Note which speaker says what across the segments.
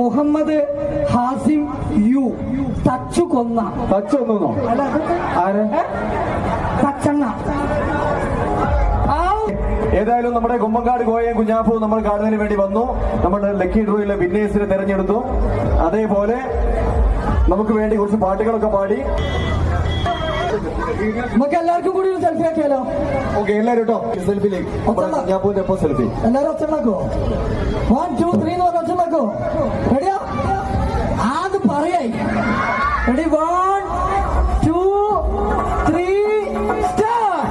Speaker 1: Muhammad Hashim U തച്ചു കൊന്ന. തച്ചു കൊന്നോ
Speaker 2: ആര്?
Speaker 1: തച്ചങ്ങ.
Speaker 2: ഏതായാലും നമ്മുടെ കുമ്പങ്കാട് കോയയും കുഞ്ഞാപ്പു നമ്മൾ കാണുന്നതിന് വേണ്ടി വന്നു. നമ്മുടെ ലക്കി ഡ്രോയിലെ വിന്നേഴ്സിനെ തെരഞ്ഞെടുത്തു. അതേപോലെ നമുക്ക് വേണ്ടി കുറച്ച് പാട്ടുകളൊക്കെ പാടി.
Speaker 1: നമുക്ക് എല്ലാവർക്കും കൂടി ഒരു സെൽഫി ആക്കിയാലോ?
Speaker 2: ഓക്കെ എല്ലാവരും കേട്ടോ സെൽഫിയിലേക്ക് കുഞ്ഞാപ്പുവിന്റെ ഒപ്പം സെൽഫി
Speaker 1: എല്ലാവരും ഒച്ചണ്ടാക്കോ one two one two three star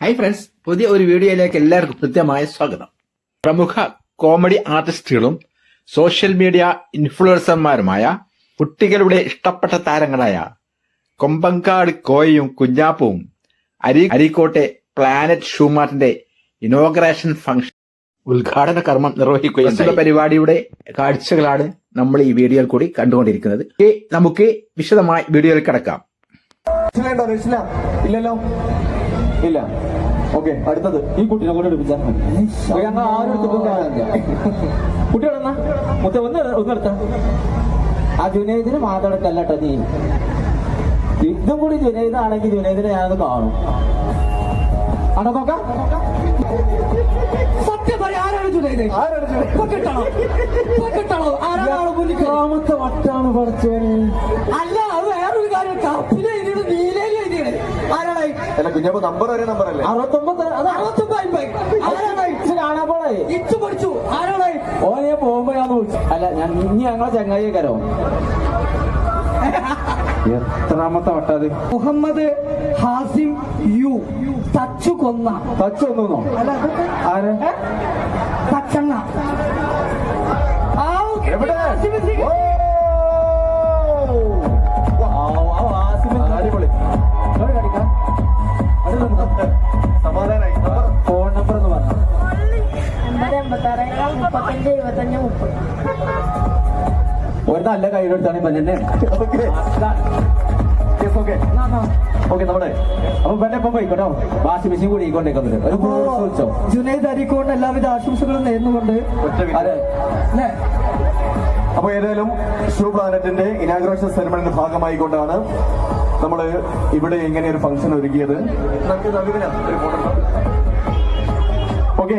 Speaker 3: hi friends പുതിയ ഒരു വീഡിയോയിലേക്ക് എല്ലാവർക്കും കൃത്യമായ സ്വാഗതം. പ്രമുഖ കോമഡി ആർട്ടിസ്റ്റുകളും സോഷ്യൽ മീഡിയ ഇൻഫ്ലുവൻസർമാരുമായ കുട്ടികളുടെ ഇഷ്ടപ്പെട്ട താരങ്ങളായ കൊമ്പങ്കാട് കോയയും കുഞ്ഞാപ്പും അരി അരീക്കോട്ടെ പ്ലാനറ്റ് ഷൂമാർട്ടിന്റെ ഇനോഗ്രേഷൻ ഫംഗ്ഷൻ ഉദ്ഘാടന കർമ്മം നിർവഹിക്കുകയും പരിപാടിയുടെ കാഴ്ചകളാണ് നമ്മൾ ഈ വീഡിയോയിൽ കൂടി കണ്ടുകൊണ്ടിരിക്കുന്നത്. നമുക്ക് വിശദമായി വീഡിയോയിൽ കിടക്കാം.
Speaker 2: ഇല്ലല്ലോ? ഇല്ല. ഓക്കെ അടുത്തത്. ഈ കുട്ടിനെ കൂടെ എടുപ്പിച്ചാൽ ഞങ്ങൾ ആരും എടുത്തിട്ടും കാര്യമില്ല. കുട്ടി എവിടെന്നാ മുത്ത ഒന്ന് ഒന്ന് ആ ജുനൈദിന് മാത്രം നീ. ഇതും കൂടി ജുനൈദാണെങ്കിൽ ജുനൈദിനെ ഞാനത് കാണും. ആണോ നോക്ക?
Speaker 1: സത്യം പറയാ. ആരാണ് ജുനൈദ്? ആരാണ് കിട്ടണോ ഇപ്പൊ കിട്ടണോ
Speaker 2: എത്രാമത്തെ വട്ടാണ് പഠിച്ചോന്.
Speaker 1: അല്ല അത് വേറൊരു കാര്യം. കപ്പിൽ എഴുതിയത് നീലയിൽ എഴുതിയത്. ആരാണ്
Speaker 2: അല്ല കുഞ്ഞപ്പ നമ്പർ ഒരേ നമ്പർ അല്ലേ?
Speaker 1: അറുപത്തൊമ്പത് അത് അറുപത്തൊമ്പത് അമ്പത് ആരാണ്
Speaker 2: ഇച്ച് കാണാൻ പോളേ
Speaker 1: ഇച്ചു പഠിച്ചു. ആരാണ്
Speaker 2: ഓനെ പോകുമ്പോ ഞാൻ വിളിച്ചു അല്ല ഞാൻ ഇനി ഞങ്ങളെ ചങ്ങായി കരോ എത്രാമത്തെ വട്ടത്
Speaker 1: മുഹമ്മദ് ഹാസിം യു. തച്ചു കൊന്ന.
Speaker 2: തച്ചു കൊന്നോ
Speaker 1: അല്ല
Speaker 2: ആര്?
Speaker 1: തച്ചങ്ങ.
Speaker 2: എവിടെ? അടിപൊളി. സമാധാനായി. ഫോൺ നമ്പർ എന്ന് പറഞ്ഞു
Speaker 4: എൺപത് എൺപത്താറ് മുപ്പത്തഞ്ച് എഴുപത്തഞ്ച് മുപ്പത്.
Speaker 2: ഒരു നല്ല കയ്യിലെടുത്താണ് ഇപ്പൊ തന്നെ ഓക്കെ. നമ്മുടെ അപ്പൊ ഇപ്പൊ പോയിക്കോട്ടോ? വാഷിംഗ് മെഷീൻ കൂടി കൊണ്ടേക്കുന്നത്. ഒരു വിളിച്ചോ
Speaker 1: ജുനൈദ് അരിക്കോണ്ട് എല്ലാവിധ ആശംസകളും നേർന്നുകൊണ്ട്
Speaker 2: അതെ.
Speaker 1: അല്ലേ?
Speaker 2: അപ്പൊ ഏതായാലും ഷൂ പ്ലാനറ്റിന്റെ ഇനാഗ്രേഷൻ ഭാഗമായി ഭാഗമായിക്കൊണ്ടാണ് നമ്മൾ ഇവിടെ ഇങ്ങനെ ഒരു ഫംഗ്ഷൻ ഒരുക്കിയത്. ഓക്കെ.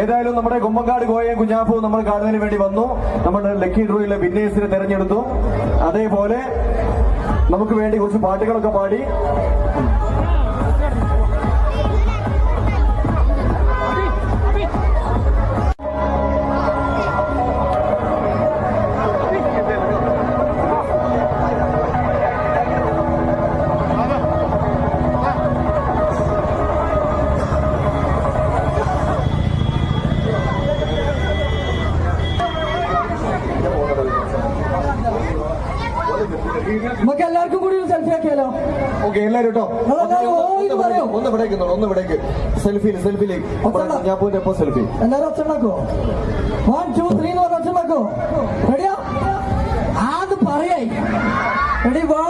Speaker 2: ഏതായാലും നമ്മുടെ കുമ്പങ്കാട് കോയയും കുഞ്ഞാപ്പു നമ്മൾ കാണുന്നതിന് വേണ്ടി വന്നു. നമ്മുടെ ലക്കി ഡ്രോയിലെ വിന്നേഴ്സിനെ തെരഞ്ഞെടുത്തു. അതേപോലെ നമുക്ക് വേണ്ടി കുറച്ച് പാട്ടുകളൊക്കെ പാടി. ഓക്കെ എല്ലാരും കേട്ടോ? ഒന്ന് ഇവിടേക്ക് ഒന്ന് ഇവിടേക്ക്. സെൽഫിയിൽ സെൽഫിയിലേക്ക് ഞാൻ പോയിട്ട് സെൽഫി
Speaker 1: എല്ലാരും ഒച്ചണ്ടാക്കോ വൺ ടു ത്രീ എന്ന് പറഞ്ഞ ഒച്ചണ്ടാക്കോ റെഡിയാ അത് പറയായി. Ready one